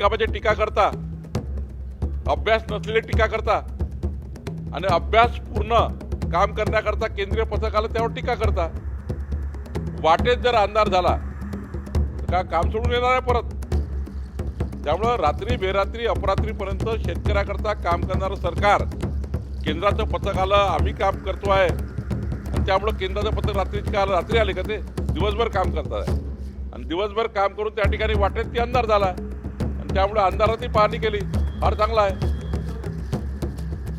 बिनकामाची टीका करता अभ्यास नसलेले टीका करता आणि अभ्यास पूर्ण काम करण्याकरता केंद्रीय पथकाला त्यावर टीका करता. वाटेत जर अंधार झाला तर का काम सोडून येणार आहे परत? त्यामुळं रात्री बेरात्री अपरात्रीपर्यंत शेतकऱ्याकरता काम करणारं सरकार केंद्राचं पथक आलं आम्ही काम करतो आहे आणि त्यामुळं केंद्राचं पथक रात्रीच का आलं रात्री आले का ते? दिवसभर काम करतात आहे आणि दिवसभर काम करून त्या ठिकाणी वाटेत ती अंधार झाला. त्यामुळे अंधारात ती पाहणी केली. फार चांगला आहे.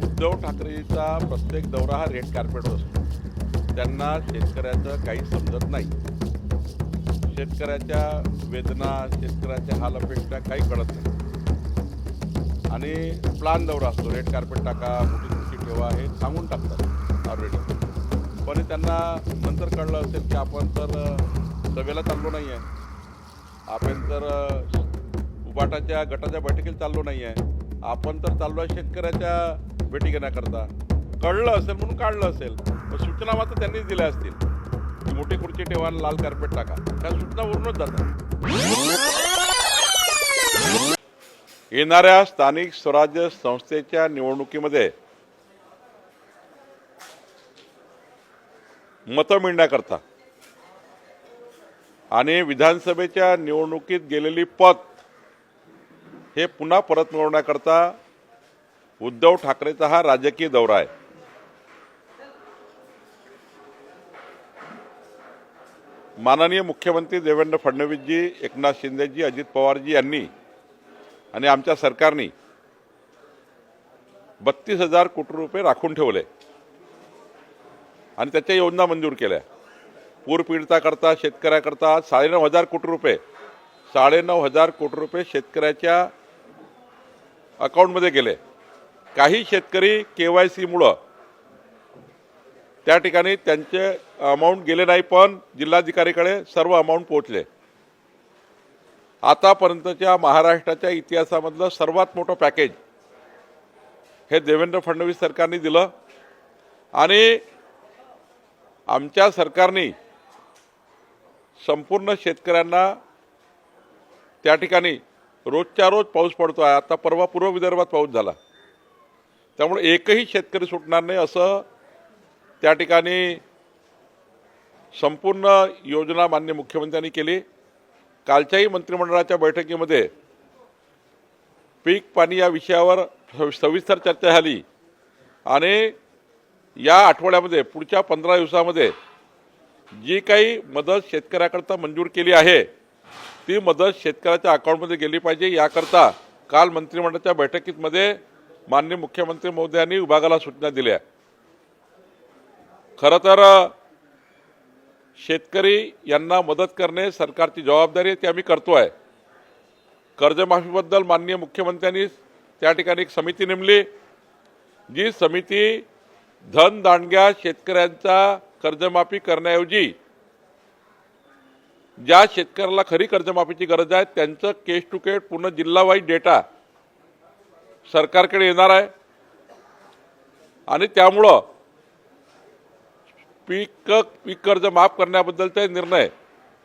उद्धव ठाकरेचा प्रत्येक दौरा हा रेड कार्पेटवर असतो. त्यांना शेतकऱ्याचं काही समजत नाही. शेतकऱ्याच्या वेदना शेतकऱ्याच्या हाल अपेक्षा काही कळत नाही. आणि प्लान दौरा असतो. रेड कार्पेट टाका मोठी मोठी ठेवा हे सांगून टाकतात ऑलरेडी पण त्यांना नंतर कळलं असेल की आपण तर सभेला चाललो नाही आहे आपण तर अ, गटाच्या बैठकीला चाललो नाही आहे आपण तर चाललो आहे शेतकऱ्याच्या भेटी घेण्याकरता कळलं असेल म्हणून काढलं असेल. सूचना मात्र त्यांनीच दिल्या असतील. की मोठी खुर्ची ठेवा आणि लाल कार्पेट टाका. त्या सूचना वरूनच जातात. येणाऱ्या स्थानिक स्वराज्य संस्थेच्या निवडणुकीमध्ये मतं मिळण्याकरता आणि विधानसभेच्या निवडणुकीत गेलेली पत हे पुन्हा परत मिळवण्याकरता उद्धव ठाकरेचा हा राजकीय दौरा आहे. माननीय मुख्यमंत्री देवेंद्र फडणवीसजी एकनाथ शिंदेजी अजित पवारजी यांनी आणि आमच्या सरकारने बत्तीस हजार कोटी रुपये राखून ठेवले आणि त्याच्या योजना मंजूर केल्या. पूर पीडिताकरता शेतकऱ्याकरता साडेनऊ हजार कोटी रुपये साडेनऊ हजार कोटी रुपये शेतकऱ्याच्या अकाउंटमध्ये गेले. काही शेतकरी के वाय सीमुळं त्या ठिकाणी त्यांचे अमाऊंट गेले नाही पण जिल्हाधिकारीकडे सर्व अमाऊंट पोहोचले. आतापर्यंतच्या महाराष्ट्राच्या इतिहासामधलं सर्वात मोठं पॅकेज हे देवेंद्र फडणवीस सरकारने दिलं आणि आमच्या सरकारने संपूर्ण शेतकऱ्यांना त्या ठिकाणी रोजच्या रोज पाऊस पडतो आहे आता परवा पूर्व विदर्भात पाऊस झाला. त्यामुळे एकही शेतकरी सुटणार नाही असं त्या ठिकाणी संपूर्ण योजना मान्य मुख्यमंत्र्यांनी केली. कालच्याही मंत्रिमंडळाच्या बैठकीमध्ये पीक पाणी या विषयावर सविस्तर चर्चा झाली. आणि या आठवड्यामध्ये पुढच्या पंधरा दिवसामध्ये जी काही मदत शेतकऱ्याकरता मंजूर केली आहे ती मदत शेतकऱ्याच्या अकाउंटमध्ये गेली पाहिजे. याकरता काल मंत्रिमंडळाच्या बैठकीमध्ये माननीय मुख्यमंत्री महोदयांनी विभागाला सूचना दिल्या. खरं तर शेतकरी यांना मदत करणे सरकारची जबाबदारी आहे ती आम्ही करतो आहे कर्जमाफीबद्दल माननीय मुख्यमंत्र्यांनी त्या ठिकाणी एक समिती नेमली. जी समिती धन दांडग्या शेतकऱ्यांचा कर्जमाफी करण्याऐवजी ज्या शेतकऱ्याला खरी कर्जमाफीची गरज आहे त्यांचं केस टू केस पूर्ण जिल्हावाईज डेटा सरकारकडे येणार आहे. आणि त्यामुळं पीक पीक कर्ज माफ करण्याबद्दलचा निर्णय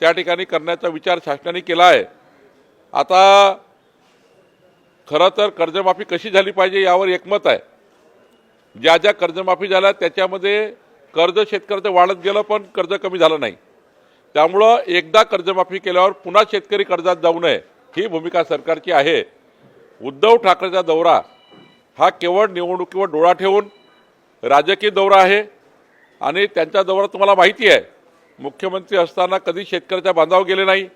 त्या ठिकाणी करण्याचा विचार शासनाने केला आहे. आता खरं तर कर्जमाफी कशी झाली पाहिजे यावर एकमत आहे. ज्या ज्या कर्जमाफी झाल्या त्याच्यामध्ये कर्ज शेतकऱ्याचं वाढत गेलं पण कर्ज कमी झालं नाही. त्यामुळं एकदा कर्जमाफी केल्यावर पुन्हा शेतकरी कर्जात जाऊ नये ही भूमिका सरकारची आहे. उद्धव ठाकरेचा दौरा हा केवळ निवडणुकीवर डोळा ठेवून राजकीय दौरा आहे आणि त्यांचा दौरा तुम्हाला माहिती आहे मुख्यमंत्री असताना कधी शेतकऱ्याच्या बांधावर गेले नाही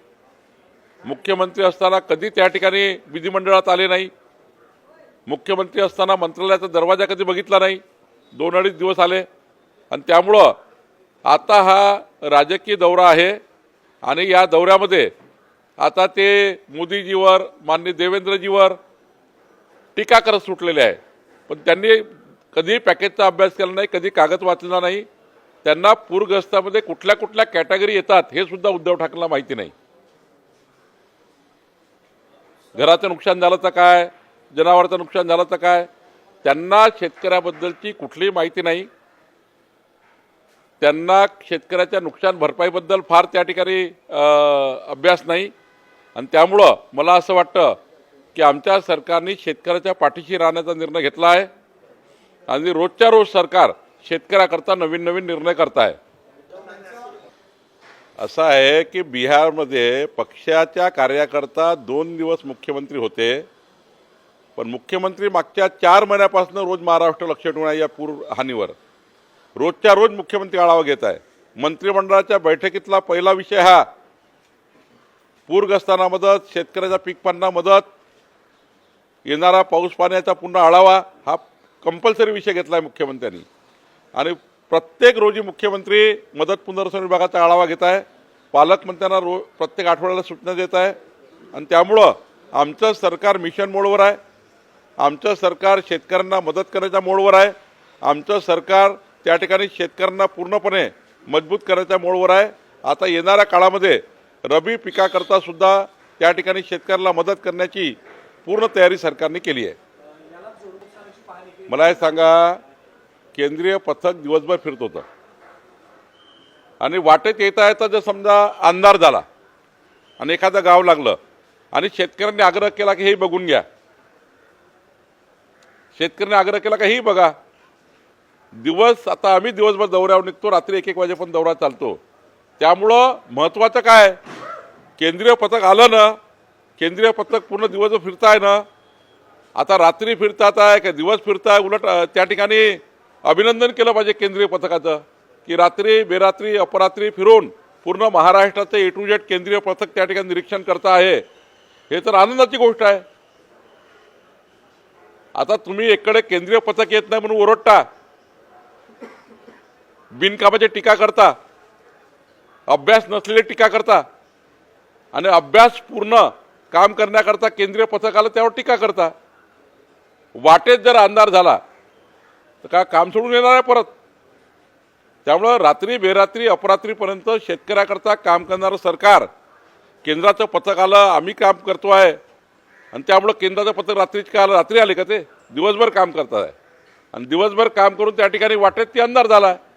मुख्यमंत्री असताना कधी त्या ठिकाणी विधिमंडळात आले नाही मुख्यमंत्री असताना मंत्रालयाचा दरवाजा कधी बघितला नाही दोन अडीच दिवस आले. आणि त्यामुळं आता हा राजकीय दौरा आहे आणि या दौऱ्यामध्ये आता ते मोदीजीवर माननीय देवेंद्रजीवर टीका करत सुटलेले आहे. पण त्यांनी कधी पॅकेजचा अभ्यास केला नाही कधी कागद वाचला नाही. त्यांना पूरग्रस्तामध्ये कुठल्या कुठल्या कॅटेगरी येतात हे सुद्धा उद्धव ठाकरेला माहिती नाही. घराचं नुकसान झालं तर काय? जनावरांचं नुकसान झालं तर काय? त्यांना शेतकऱ्याबद्दलची कुठलीही माहिती नाही. त्यांना शेतकऱ्याच्या नुकसान भरपाईबद्दल फार त्या ठिकाणी अभ्यास नाही. आणि त्यामुळं मला असं वाटतं की आमच्या सरकारने शेतकऱ्याच्या पाठीशी राहण्याचा निर्णय घेतला आहे. आणि रोजच्या रोज सरकार शेतकऱ्याकरता नवीन नवीन निर्णय करत आहे असं आहे की बिहारमध्ये पक्षाच्या कार्यकर्ता दोन दिवस मुख्यमंत्री होते. पण मुख्यमंत्री मागच्या चार महिन्यापासून रोज महाराष्ट्र लक्ष ठेवून या पूर हानीवर. रोजच्या रोज मुख्यमंत्री आढावा घेत आहे. मंत्रिमंडळाच्या बैठकीतला पहिला विषय हा. पूरग्रस्तांना मदत शेतकऱ्याच्या पीक पाण्याला मदत येणारा पाऊस पाण्याचा पुन्हा आढावा हा कंपल्सरी विषय घेतला आहे मुख्यमंत्र्यांनी. आणि प्रत्येक रोजी मुख्यमंत्री मदत पुनर्वसन विभागाचा आढावा घेत आहे. पालकमंत्र्यांना रो प्रत्येक आठवड्याला सूचना देत आहे. आणि त्यामुळं आमचं सरकार मिशन मोडवर आहे. आमचं सरकार शेतकऱ्यांना मदत करण्याच्या मोडवर आहे. आमचं सरकार त्या ठिकाणी शेतकऱ्यांना पूर्णपणे मजबूत करण्याच्या मोडवर आहे. आता येणाऱ्या काळामध्ये रबी पिकाकरता सुद्धा त्या ठिकाणी शेतकऱ्याला मदत करण्याची पूर्ण तयारी सरकारने केली आहे. मला हे सांगा केंद्रीय पथक दिवसभर फिरत होतं. आणि वाटेत येता येता जर समजा अंधार झाला आणि एखादं गाव लागलं आणि शेतकऱ्यांनी आग्रह केला की हे बघून घ्या. शेतकऱ्यांनी आग्रह केला का हे बघा. दिवस आता आम्ही दिवसभर दौऱ्यावर निघतो रात्री एक एक वाजेपर्यंत दौरा चालतो. त्यामुळं महत्त्वाचं काय? केंद्रीय पथक आलं ना केंद्रीय पथक पूर्ण दिवस फिरताय ना आता रात्री फिरतात आहे का दिवस फिरताय उलट त्या ठिकाणी अभिनंदन केलं पाहिजे केंद्रीय पथकाचं की रात्री बेरात्री अपरात्री फिरून पूर्ण महाराष्ट्राचं ए टू जेड केंद्रीय पथक त्या ठिकाणी निरीक्षण करता आहे. हे तर आनंदाची गोष्ट आहे. आता तुम्ही एकडे केंद्रीय पथक येत नाही म्हणून ओरडता. बिनकामाची टीका करता अभ्यास नसलेली टीका करता आणि अभ्यास पूर्ण काम करण्याकरता केंद्रीय पथक आलं त्यावर टीका करता. वाटेत जर अंधार झाला तर का काम सोडून येणार आहे परत? त्यामुळं रात्री बेरात्री अपरात्रीपर्यंत शेतकऱ्याकरता काम करणारं सरकार केंद्राचं पथक आलं आम्ही काम करतो आहे. आणि त्यामुळं केंद्राचं पथक रात्रीच का आलं? रात्री आले का ते? दिवसभर काम करतात आहे आणि दिवसभर काम करून त्या ठिकाणी वाटेत ती अंधार झाला. आहे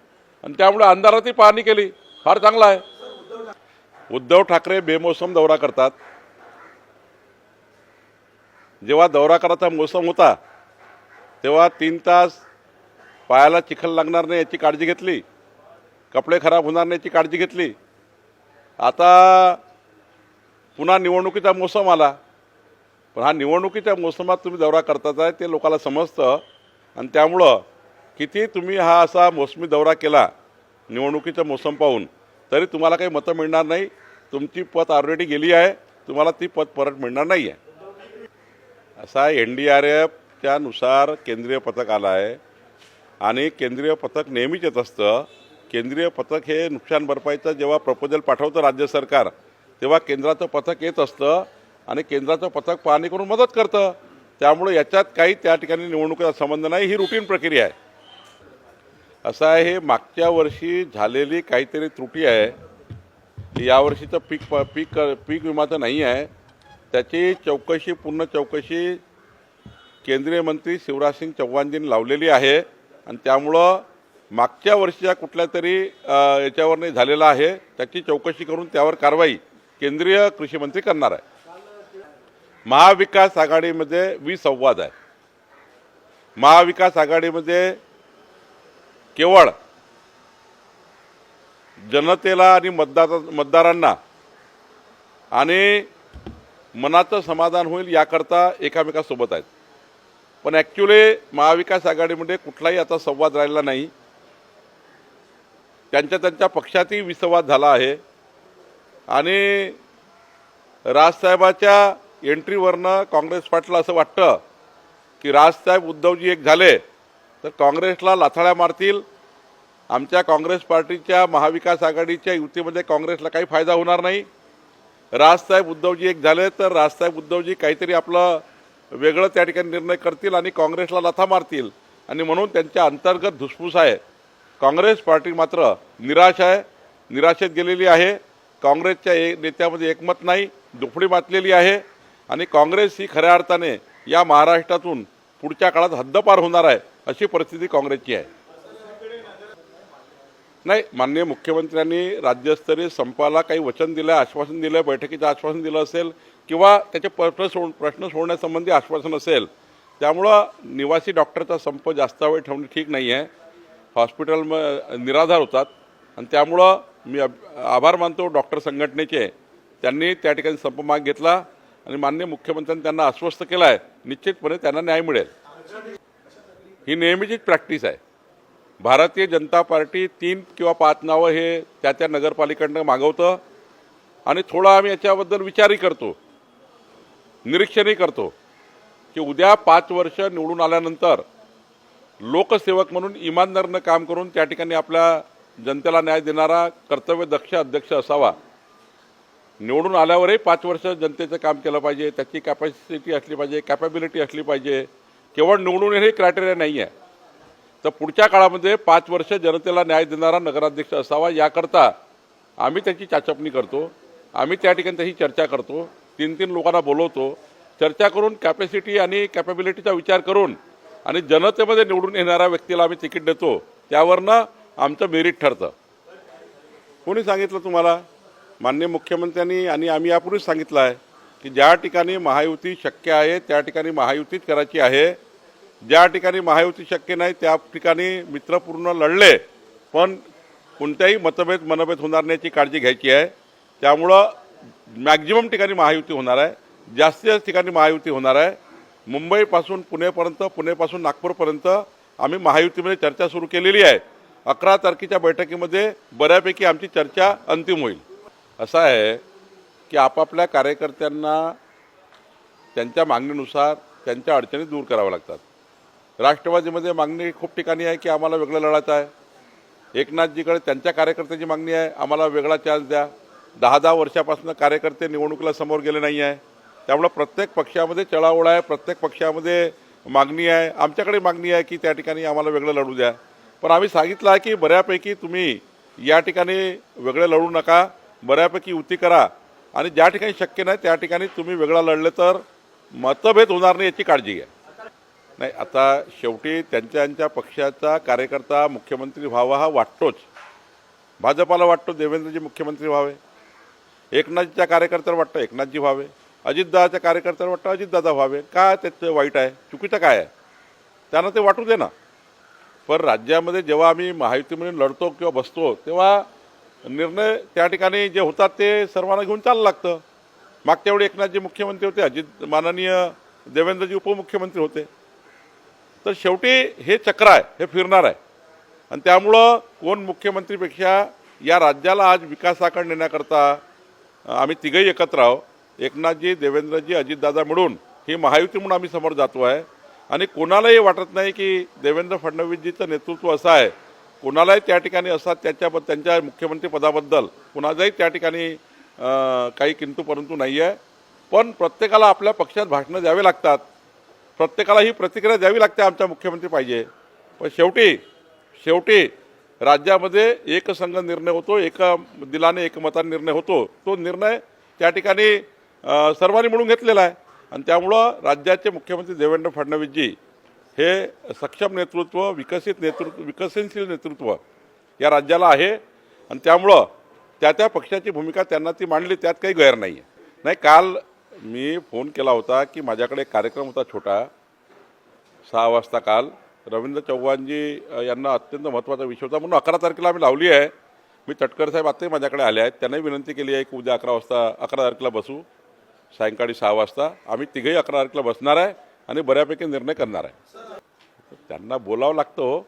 आणि त्यामुळे अंधारातही पाहणी केली. फार चांगला आहे. उद्धव ठाकरे बेमोसम दौरा करतात. जेव्हा दौरा करायचा मोसम होता तेव्हा तीन तास पायाला चिखल लागणार नाही याची काळजी घेतली. कपडे खराब होणार नाही याची काळजी घेतली. आता पुन्हा निवडणुकीचा मोसम आला. पण हा निवडणुकीच्या मोसमात तुम्ही दौरा करताच आहे ते लोकाला समजतं. आणि त्यामुळं किती तुम्ही हा असा मोसमी दौरा केला निवडणुकीचं मोसम पाहून तरी तुम्हाला काही मतं मिळणार नाही. तुमची पत ऑलरेडी गेली आहे तुम्हाला ती पत परत मिळणार नाही आहे असा एन डी आर एफच्यानुसार केंद्रीय पथक आलं आहे. आणि केंद्रीय पथक नेहमीच येत असतं. केंद्रीय पथक हे नुकसान भरपाईचं जेव्हा प्रपोजल पाठवतं राज्य सरकार तेव्हा केंद्राचं पथक येत असतं. आणि केंद्राचं पथक पाहणी करून मदत करतं. त्यामुळे याच्यात काही त्या ठिकाणी निवडणुकीचा संबंध नाही. ही रुटीन प्रक्रिया आहे. असं आहे हे मागच्या वर्षी झालेली काहीतरी त्रुटी आहे. यावर्षीचं पीक प- पीक पीक विमाचं नाही आहे. त्याची चौकशी पूर्ण चौकशी केंद्रीय मंत्री शिवराज सिंग चौहानजींनी लावलेली आहे. आणि त्यामुळं मागच्या वर्षीच्या कुठल्या तरी याच्यावरने याच्यावर नाही झालेला आहे. त्याची चौकशी करून त्यावर कारवाई केंद्रीय कृषी मंत्री करणार आहे. महाविकास आघाडीमध्ये विसंवाद आहे. महाविकास आघाडीमध्ये केवळ जनतेला आणि मतदार मतदारांना आणि मनाचं समाधान होईल याकरता एकामेकासोबत आहेत. पण ॲक्च्युली महाविकास आघाडीमध्ये कुठलाही आता संवाद राहिला नाही. त्यांच्या त्यांच्या पक्षातही विसंवाद झाला आहे. आणि राजसाहेबाच्या एंट्रीवरनं काँग्रेस पाटला असं वाटतं की राजसाहेब उद्धवजी एक झाले. तर काँग्रेसला लाथाळ्या मारतील. आमच्या काँग्रेस पार्टीच्या महाविकास आघाडीच्या युतीमध्ये काँग्रेसला काही फायदा होणार नाही. राजसाहेब उद्धवजी एक झाले तर राजसाहेब उद्धवजी काहीतरी आपलं वेगळं त्या ठिकाणी निर्णय करतील आणि काँग्रेसला लथा मारतील. आणि म्हणून त्यांच्या अंतर्गत धुसफूस आहे. काँग्रेस पार्टी मात्र निराश आहे. निराशेत गेलेली आहे. काँग्रेसच्या एक नेत्यामध्ये एकमत नाही. दुफडी मातलेली आहे. आणि काँग्रेस ही खऱ्या अर्थाने या महाराष्ट्रातून पुढच्या काळात हद्दपार होणार आहे अशी परिस्थिती काँग्रेसची आहे. नाही माननीय मुख्यमंत्र्यांनी राज्यस्तरीय संपाला काही वचन दिलं आश्वासन दिलं बैठकीचं आश्वासन दिलं असेल किंवा त्याचे प्रश्न सोड प्रश्न सोडण्यासंबंधी आश्वासन असेल त्यामुळं निवासी डॉक्टरचा संप जास्त वेळ ठेवणे ठीक नाही आहे हॉस्पिटल म निराधार होतात. आणि त्यामुळं मी अब- आभार मानतो डॉक्टर संघटनेचे. त्यांनी त्या ठिकाणी संप माग घेतला. आणि माननीय मुख्यमंत्र्यांनी त्यांना आश्वस्त केलं आहे निश्चितपणे त्यांना न्याय मिळेल. ही नेहमीचीच प्रॅक्टिस आहे. भारतीय जनता पार्टी तीन किंवा पाच नावं हे त्या त्या नगरपालिकांनं मागवतं आणि थोडा आम्ही याच्याबद्दल विचारही करतो निरीक्षणही करतो की उद्या पाच वर्ष निवडून आल्यानंतर लोकसेवक म्हणून इमानदारनं काम करून त्या ठिकाणी आपल्या जनतेला न्याय देणारा कर्तव्यदक्ष अध्यक्ष असावा. निवडून आल्यावरही पाच वर्ष जनतेचं काम केलं पाहिजे त्याची कॅपॅसिटी असली पाहिजे कॅपॅबिलिटी असली पाहिजे. केवळ निवडून येणे हे क्रायटेरिया नाही आहे तर पुढच्या काळामध्ये पाच वर्ष जनतेला न्याय देणारा नगराध्यक्ष असावा याकरता आम्ही त्याची चाचपणी करतो. आम्ही त्या ठिकाणी त्याची चर्चा करतो. तीन तीन लोकांना बोलवतो. चर्चा करून कॅपॅसिटी आणि कॅपॅबिलिटीचा विचार करून आणि जनतेमध्ये निवडून येणाऱ्या व्यक्तीला आम्ही तिकीट देतो. त्यावरनं आमचं मेरिट ठरतं. कोणी सांगितलं तुम्हाला? माननीय मुख्यमंत्र्यांनी आणि आम्ही यापूर्वीच सांगितलं आहे की ज्या ठिकाणी महायुती शक्य आहे त्या ठिकाणी महायुतीच करायची आहे. ज्या ठिकाणी महायुती शक्य नाही त्या ठिकाणी मित्रपूर्ण लढले पण कोणत्याही मतभेद मनभेद होणार नाही याची काळजी घ्यायची आहे. त्यामुळं मॅक्झिमम ठिकाणी महायुती होणार आहे. जास्तीत जास्त ठिकाणी महायुती होणार आहे. मुंबईपासून पुणेपर्यंत पुणेपासून नागपूरपर्यंत आम्ही महायुतीमध्ये चर्चा सुरू केलेली आहे. अकरा तारखेच्या बैठकीमध्ये बऱ्यापैकी आमची चर्चा अंतिम होईल. असं आहे की आपापल्या कार्यकर्त्यांना त्यांच्या मागणीनुसार त्यांच्या अडचणी दूर कराव्या लागतात. राष्ट्रवादीमध्ये मागणी खूप ठिकाणी आहे की आम्हाला वेगळं लढायचं आहे. एकनाथजीकडे त्यांच्या कार्यकर्त्याची मागणी आहे आम्हाला वेगळा चार्ज द्या. दहा दहा वर्षापासून कार्यकर्ते निवडणुकीला समोर गेले नाही आहे. त्यामुळं प्रत्येक पक्षामध्ये चळाओळ आहे प्रत्येक पक्षामध्ये मागणी आहे. आमच्याकडे मागणी आहे की त्या ठिकाणी आम्हाला वेगळं लढू द्या. पण आम्ही सांगितलं आहे की बऱ्यापैकी तुम्ही या ठिकाणी वेगळं लढू नका. बऱ्यापैकी युती करा. आणि ज्या ठिकाणी शक्य नाही त्या ठिकाणी तुम्ही वेगळा लढले तर मतभेद होणार नाही याची काळजी घ्या. नाही आता शेवटी त्यांच्या पक्षाचा कार्यकर्ता मुख्यमंत्री व्हावा हा वाटतोच. भाजपाला वाटतो देवेंद्रजी मुख्यमंत्री व्हावे. एकनाथच्या कार्यकर्त्याला वाटतं एकनाथजी व्हावे. अजितदादाच्या कार्यकर्त्याला वाटतं अजितदादा व्हावे. काय त्याचं वाईट आहे? चुकीचं काय आहे? त्यांना ते वाटू दे ना. पण राज्यामध्ये जेव्हा आम्ही महायुतीमध्ये लढतो किंवा बसतो तेव्हा निर्णय त्या ठिकाणी जे होतात ते सर्वांना घेऊन चाललं लागतं. मागच्या वेळी एकनाथजी मुख्यमंत्री होते अजित माननीय देवेंद्रजी उपमुख्यमंत्री होते. तर शेवटी हे चक्र आहे हे फिरणार आहे. आणि त्यामुळं कोण मुख्यमंत्रीपेक्षा या राज्याला आज विकासाकडे नेण्याकरता आम्ही तिघही एकत्र आहोत. एकनाथजी देवेंद्रजी अजितदादा मिळून ही महायुती म्हणून आम्ही समोर जातो आहे. आणि कोणालाही वाटत नाही की देवेंद्र फडणवीसजीचं नेतृत्व असं आहे कोणालाही त्या ठिकाणी असतात त्याच्याबद्दल त्यांच्या मुख्यमंत्रीपदाबद्दल कुणाचाही त्या ठिकाणी काही किंतू परंतु नाही आहे पण प्रत्येकाला आपल्या पक्षात भाषणं द्यावे लागतात. प्रत्येकाला ही प्रतिक्रिया द्यावी लागते आमचा मुख्यमंत्री पाहिजे. पण शेवटी शेवटी राज्यामध्ये एकसंघ निर्णय होतो एका दिलाने एकमताने निर्णय होतो. तो निर्णय त्या ठिकाणी सर्वांनी मिळून घेतलेला आहे. आणि त्यामुळं राज्याचे मुख्यमंत्री देवेंद्र फडणवीसजी हे सक्षम नेतृत्व विकसित नेतृत्व विकसनशील नेतृत्व या राज्याला आहे. आणि त्यामुळं त्या त्या पक्षाची भूमिका त्यांना ती मांडली त्यात काही गैर नाही आहे नाही काल मी फोन केला होता की माझ्याकडे एक कार्यक्रम होता छोटा. सहा वाजता काल. रवींद्र चव्हाणजी यांना अत्यंत महत्त्वाचा विषय होता. म्हणून अकरा तारखेला आम्ही लावली आहे. मी तटकर साहेब आताही माझ्याकडे आले आहेत. त्यांनाही विनंती केली आहे की उद्या अकरा वाजता अकरा तारखेला बसू. सायंकाळी सहा वाजता. आम्ही तिघही अकरा तारखेला बसणार आहे. आणि बऱ्यापैकी निर्णय करणार आहे. त्यांना बोलावं लागतं हो.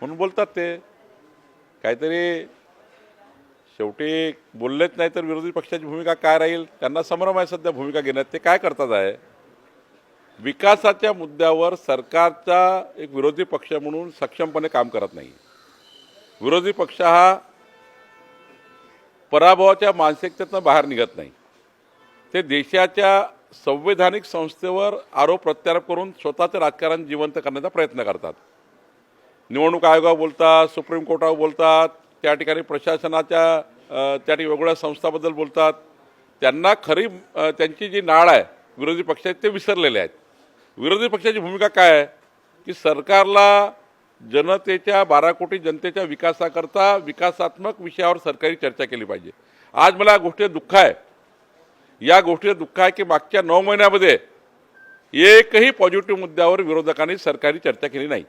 म्हणून बोलतात ते. काहीतरी शेवटी बोललेच नाही तर विरोधी पक्षाची भूमिका काय राहील? त्यांना संभ्रम आहे सध्या भूमिका घेण्यात. ते काय करतात आहे? विकासाच्या मुद्द्यावर सरकारचा एक विरोधी पक्ष म्हणून सक्षमपणे काम करत नाही. विरोधी पक्ष हा पराभवाच्या मानसिकतेतनं बाहेर निघत नाही. ते देशाच्या संवैधानिक संस्थेवर आरोप प्रत्यारोप करून स्वतःचं राजकारण जिवंत करण्याचा प्रयत्न करतात. निवडणूक आयोगावर बोलतात सुप्रीम कोर्टावर बोलतात त्या ठिकाणी प्रशासनाच्या त्या ठिकाणी वेगवेगळ्या संस्थाबद्दल बोलतात. त्यांना खरी त्यांची जी नाळ आहे विरोधी पक्षात ते विसरलेले आहेत. विरोधी पक्षाची भूमिका काय आहे? की सरकारला जनतेच्या बारा कोटी जनतेच्या विकासाकरता विकासात्मक विषयावर सरकारी चर्चा केली पाहिजे. आज मला या दुःख आहे. या गोष्टीचं दुःख आहे की मागच्या नऊ महिन्यामध्ये एकही पॉझिटिव्ह मुद्द्यावर विरोधकांनी सरकारी चर्चा केली नाही.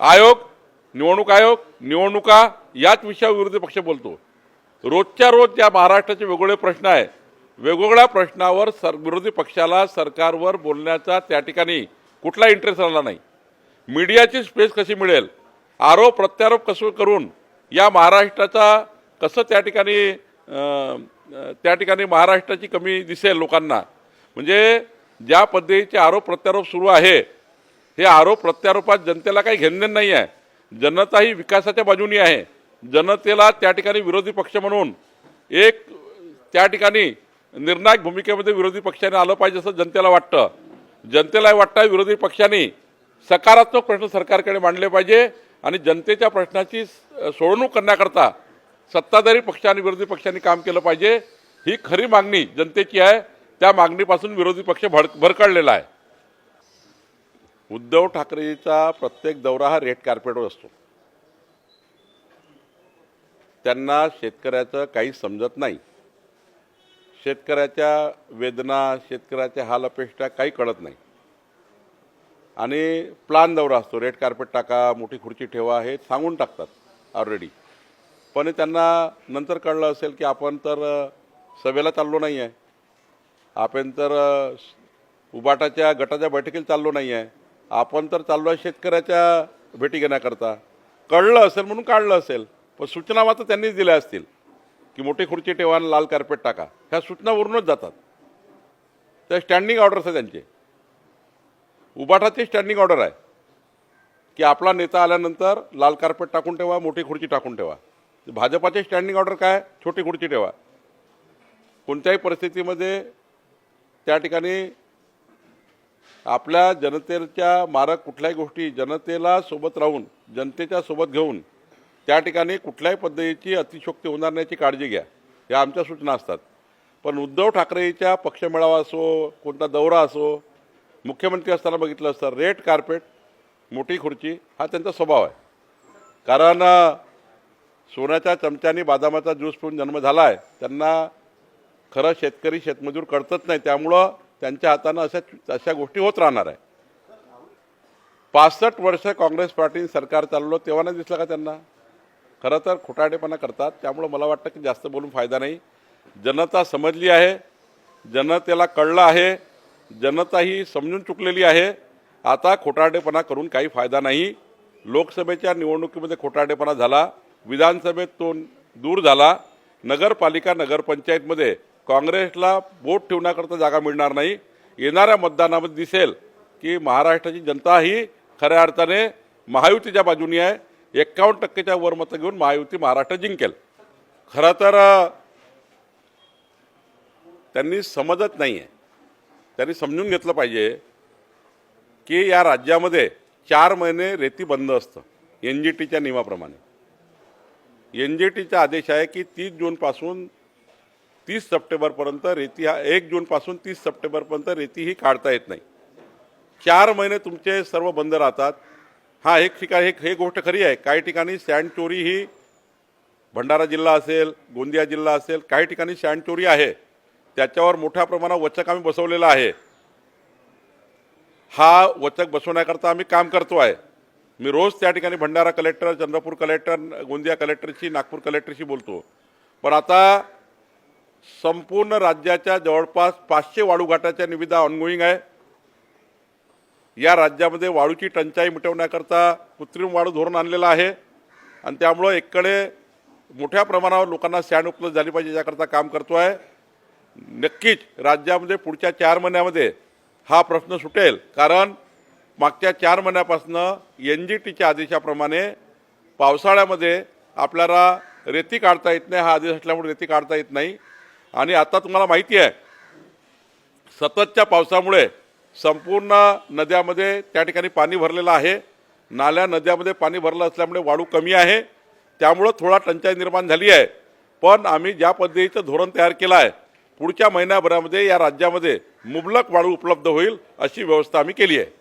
आयोग निवडणूक आयोग निवडणुका याच विषयावर विरोधी पक्ष बोलतो. रोजच्या रोज ज्या महाराष्ट्राचे वेगवेगळे प्रश्न आहे वेगवेगळ्या प्रश्नावर सर विरोधी पक्षाला सरकारवर बोलण्याचा त्या ठिकाणी कुठला इंटरेस्ट आला नाही. मीडियाची स्पेस कशी मिळेल? आरोप प्रत्यारोप कसं करून या महाराष्ट्राचा कसं त्या ठिकाणी अं, त्या ठिकाणी महाराष्ट्राची कमी दिसेल लोकांना. म्हणजे ज्या पद्धतीचे आरोप प्रत्यारोप सुरू आहे हे आरोप प्रत्यारोपात जनतेला काही घेणं नाही आहे. जनता ही विकासाच्या बाजूनी आहे. जनतेला त्या ठिकाणी विरोधी पक्ष म्हणून एक त्या ठिकाणी निर्णायक भूमिकेमध्ये विरोधी पक्षाने आलं पाहिजे असं जनतेला वाटतं. जनतेला वाटतं विरोधी पक्षांनी सकारात्मक प्रश्न सरकारकडे मांडले पाहिजे आणि जनतेच्या प्रश्नाची स- सोडवणूक करण्याकरता सत्ताधारी पक्ष आणि विरोधी पक्षांनी काम केलं पाहिजे. ही खरी मागणी जनतेची आहे. त्या मागणीपासून विरोधी पक्ष भड भरकळलेला आहे. उद्धव ठाकरेचा प्रत्येक दौरा हा रेड कार्पेटवर असतो. त्यांना शेतकऱ्याचं काही समजत नाही. शेतकऱ्याच्या वेदना शेतकऱ्याच्या हाल अपेक्षा काही कळत नाही. आणि प्लान दौरा असतो. रेड कार्पेट टाका मोठी खुर्ची ठेवा हे सांगून टाकतात ऑलरेडी पण त्यांना नंतर कळलं असेल की आपण तर सभेला चाललो नाही आहे आपण तर उबाटाच्या गटाच्या बैठकीला चाललो नाही आहे आपण तर चाललो आहे शेतकऱ्याच्या भेटी घेण्याकरता. कळलं असेल म्हणून काढलं असेल. पण सूचना मात्र त्यांनीच दिल्या असतील की मोठी खुर्ची ठेवा आणि लाल कार्पेट टाका. ह्या सूचनावरूनच जातात. त्या स्टँडिंग ऑर्डर्स आहे त्यांचे. उबाटाची स्टँडिंग ऑर्डर आहे. की आपला नेता आल्यानंतर लाल कार्पेट टाकून ठेवा मोठी खुर्ची टाकून ठेवा. भाजपाचे स्टँडिंग ऑर्डर काय? छोटी खुर्ची ठेवा. कोणत्याही परिस्थितीमध्ये त्या ठिकाणी आपल्या जनतेच्या मारक कुठल्याही गोष्टी जनतेला सोबत राहून जनतेच्या सोबत घेऊन त्या ठिकाणी कुठल्याही पद्धतीची अतिशोक्ती होणार नाही याची काळजी घ्या. या आमच्या सूचना असतात. पण उद्धव ठाकरेच्या पक्षमेळावा असो कोणता दौरा असो मुख्यमंत्री असताना बघितलं असतं रेड कार्पेट मोठी खुर्ची हा त्यांचा स्वभाव आहे. कारण सोन्याच्या चमच्यानी बादामाचा ज्यूस पिऊन जन्म झाला आहे त्यांना खरं शेतकरी शेतमजूर करतच नाही. त्यामुळं त्यांच्या हातानं अशा अशा गोष्टी होत राहणार आहे. पासष्ट वर्ष काँग्रेस पार्टीने सरकार चालवलं तेव्हा नाही दिसलं का त्यांना? खरं तर खोटाडेपणा करतात. त्यामुळं मला वाटतं की जास्त बोलून फायदा नाही. जनता समजली आहे. जनतेला कळलं आहे. जनता ही समजून चुकलेली आहे. आता खोटारडेपणा करून काही फायदा नाही. लोकसभेच्या निवडणुकीमध्ये खोटारडेपणा झाला. विधानसभेत तो दूर झाला. नगरपालिका नगरपंचायतमध्ये काँग्रेसला बोट ठेवण्याकरता जागा मिळणार नाही. येणाऱ्या मतदानामध्ये दिसेल की महाराष्ट्राची जनता ही खऱ्या अर्थाने महायुतीच्या बाजूनी आहे. एक्कावन्न टक्केच्या वर मतं घेऊन महायुती महाराष्ट्र जिंकेल. खरं तर त्यांनी समजत नाही आहे त्यांनी समजून घेतलं पाहिजे की या राज्यामध्ये चार महिने रेती बंद असतं. एन जी टीच्या नियमाप्रमाणे. एन जे टीचा आदेश आहे की तीस जूनपासून तीस सप्टेंबरपर्यंत रेती हा एक जूनपासून तीस सप्टेंबरपर्यंत रेती ही काढता येत नाही. चार महिने तुमचे सर्व बंद राहतात. हा एक ठिकाण हे हे गोष्ट खरी आहे. काही ठिकाणी सँड चोरी ही भंडारा जिल्हा असेल गोंदिया जिल्हा असेल काही ठिकाणी सँड चोरी आहे. त्याच्यावर मोठ्या प्रमाणात वचक आम्ही बसवलेला आहे. हा वचक बसवण्याकरता आम्ही काम करतो आहे. मी रोज त्या ठिकाणी भंडारा कलेक्टर चंद्रपूर कलेक्टर गोंदिया कलेक्टरशी नागपूर कलेक्टरशी बोलतो. पण आता संपूर्ण राज्याच्या जवळपास पाचशे वाळूघाटाच्या निविदा ऑनगोईंग आहे. या राज्यामध्ये वाळूची टंचाई मिटवण्याकरता कृत्रिम वाळू धोरण आणलेलं आहे. आणि त्यामुळं एकडे मोठ्या प्रमाणावर लोकांना सॅन उपलब्ध झाली पाहिजे याकरता काम करतो आहे नक्कीच राज्यामध्ये पुढच्या चार महिन्यामध्ये हा प्रश्न सुटेल. कारण मागच्या चार महिन्यापासनं एन जी टीच्या आदेशाप्रमाणे पावसाळ्यामध्ये आपल्याला रेती काढता येत नाही हा आदेश असल्यामुळे रेती काढता येत नाही. आणि आता तुम्हाला माहिती आहे सततच्या पावसामुळे संपूर्ण नद्यामध्ये त्या ठिकाणी पाणी भरलेलं आहे. नाल्या नद्यामध्ये पाणी भरलं असल्यामुळे वाळू कमी आहे. त्यामुळं थोडा टंचाई निर्माण झाली आहे. पण आम्ही ज्या पद्धतीचं धोरण तयार केलं आहे पुढच्या महिन्याभरामध्ये या राज्यामध्ये मुबलक वाळू उपलब्ध होईल अशी व्यवस्था आम्ही केली आहे.